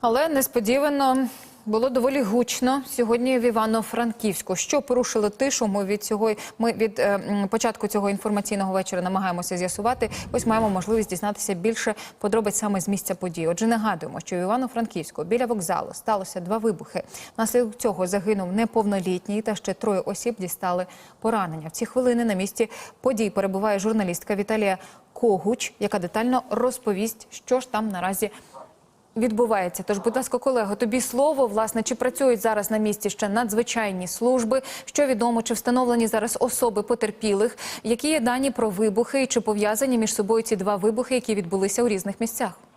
Але несподівано було доволі гучно сьогодні в Івано-Франківську. Що порушило тишу? Ми від цього ми від е, початку цього інформаційного вечора намагаємося з'ясувати. Ось маємо можливість дізнатися більше подробиць саме з місця події. Отже, нагадуємо, що в Івано-Франківську біля вокзалу сталося два вибухи. Внаслідок цього загинув неповнолітній та ще троє осіб дістали поранення. В ці хвилини на місці подій перебуває журналістка Віталія Когуч, яка детально розповість, що ж там наразі відбувається. Тож, будь ласка, колего, тобі слово. Власне, чи працюють зараз на місці ще надзвичайні служби? Що відомо, чи встановлені зараз особи потерпілих? Які є дані про вибухи і чи пов'язані між собою ці два вибухи, які відбулися у різних місцях?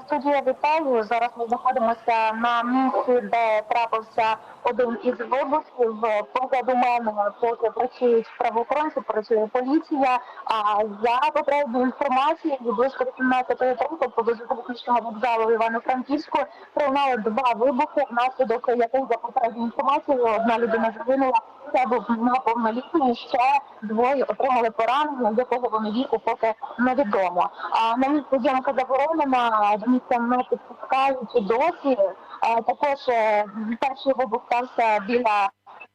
Студія вітаю. Зараз ми знаходимося на місці, де трапився один із вибухів. Позаду мене поки працюють правоохоронці, працює поліція. А за попередньою інформацією, близько 18.30 поблизу залізничного вокзалу Івано-Франківську пролунали два вибухи, внаслідок яких за попередньою інформацією одна людина загинула. Це був неповнолітній, ще двоє отримали поранення, якого вони віку поки невідомо. А на місці зйомка заборонена, місця не підпускають і досі. А також е, перший вибух стався біля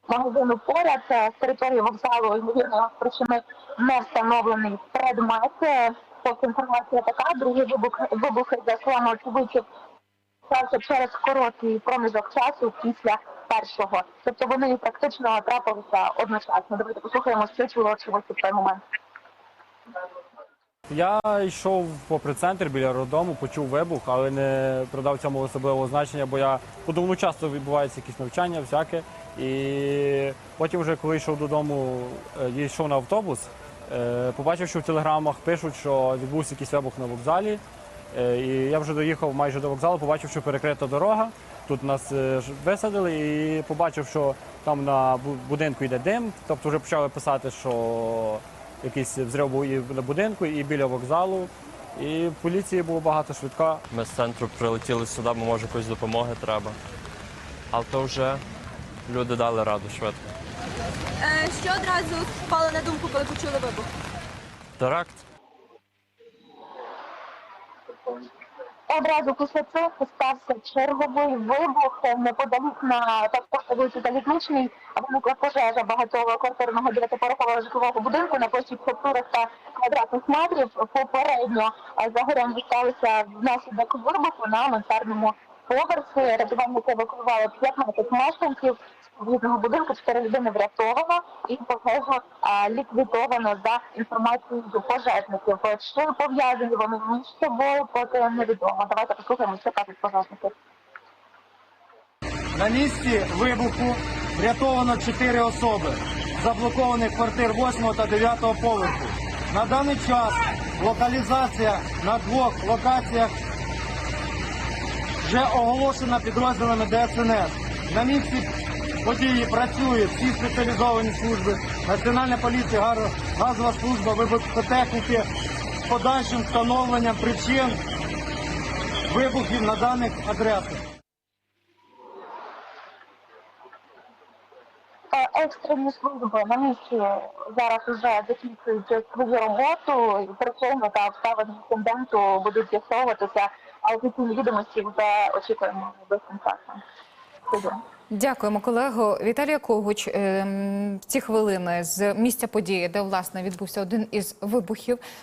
магазину поряд е, з території вокзалу. Ймовірно, причини не встановлений предмет. Е, Поки інформація така. Другий вибух вибух за словами очевидців стався через короткий проміжок часу після першого. Тобто вони практично трапилися одночасно. Давайте послухаємо, що чули очевидці в той момент. Я йшов попри центр біля роддому, почув вибух, але не придав цьому особливого значення, бо я подумав, часто відбуваються якісь навчання, всяке. І потім, вже коли йшов додому, е, йшов на автобус, е, побачив, що в телеграмах пишуть, що відбувся якийсь вибух на вокзалі. Е, І я вже доїхав майже до вокзалу, побачив, що перекрита дорога. Тут нас висадили і побачив, що там на будинку йде дим. Тобто вже почали писати, що якийсь взрив був і на будинку, і біля вокзалу. І в поліції було багато швидка. Ми з центру прилетіли сюди, бо може якоїсь допомоги треба. Але то вже люди дали раду швидко. Е, Що одразу спало на думку, коли почули вибух? Теракт. Одразу після цього стався черговий вибух неподалік на також вулиці Залізничній. Виникла пожежа багатоквартирного дев'ятиповерхового житлового будинку на площі 400 квадратних метрів. Попередньо загоряння сталося внаслідок вибуху на мансардному поверсі. Рятувальники евакуювали 15 мешканців відповідного будинку. Чотири людини врятовано і пожежу ліквідовано за інформацією пожежників. Чи пов'язані вони між собою, поки невідомо. Давайте послухаємо, що кажуть пожежники. На місці вибуху врятовано 4 особи, заблокованих квартир 8 та 9 поверху. На даний час локалізація на двох локаціях вже оголошена підрозділами ДСНС. На місці події працюють всі спеціалізовані служби, Національна поліція, газова служба, вибухотехніки з подальшим встановленням причин вибухів на даних адресах. Е, Екстрені служби на місці зараз вже закінчують свою роботу. і Причини та обставини інциденту будуть з'ясовуватися, офіційні відомості вже очікуємо найближчим часом. Дякуємо, колего. Віталія Когуч ем, в ці хвилини з місця події, де власне відбувся один із вибухів,